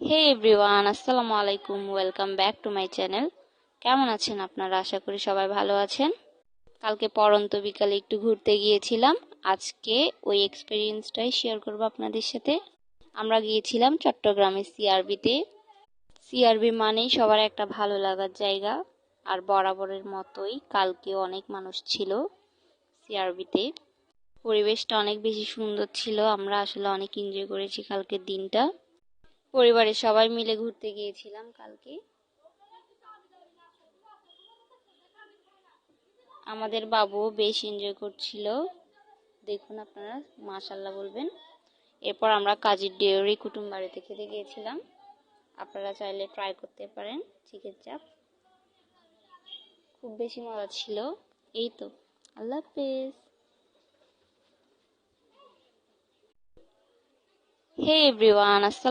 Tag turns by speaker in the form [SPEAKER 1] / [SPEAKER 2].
[SPEAKER 1] হে everyone আসসালামু আলাইকুম welcome back to my channel কেমন আছেন আপনারা? আশা করি সবাই ভালো আছেন। কালকে পরন্ত বিকালে একটু ঘুরতে গিয়েছিলাম। আজকে ওই এক্সপিরিয়েন্সটাই শেয়ার করব আপনাদের সাথে। আমরা গিয়েছিলাম চট্টগ্রামের সিআরবিতে সিআরবি মানেই সবার একটা ভালো লাগার জায়গা। আর বরাবরের মতোই কালকে অনেক মানুষ ছিল সিআরবিতে পরিবেশটা অনেক বেশি সুন্দর ছিল। আমরা আসলে অনেক এনজয় করেছি কালকের দিনটা। পরিবারের সবাই মিলে ঘুরতে গিয়েছিলাম কালকে। আমাদের বাবু বেশ এনজয় করছিল। দেখুন আপনারা মাশাল্লাহ বলবেন। এরপর আমরা কাজীর ডেউরি কুটুম বাড়িতে খেতে গিয়েছিলাম। আপনারা চাইলে ট্রাই করতে পারেন, চিকেন চাপ। খুব বেশি মজা ছিল। এই তো, আল্লাহ হাফেজ। হে এভরিওয়ান আসসালাম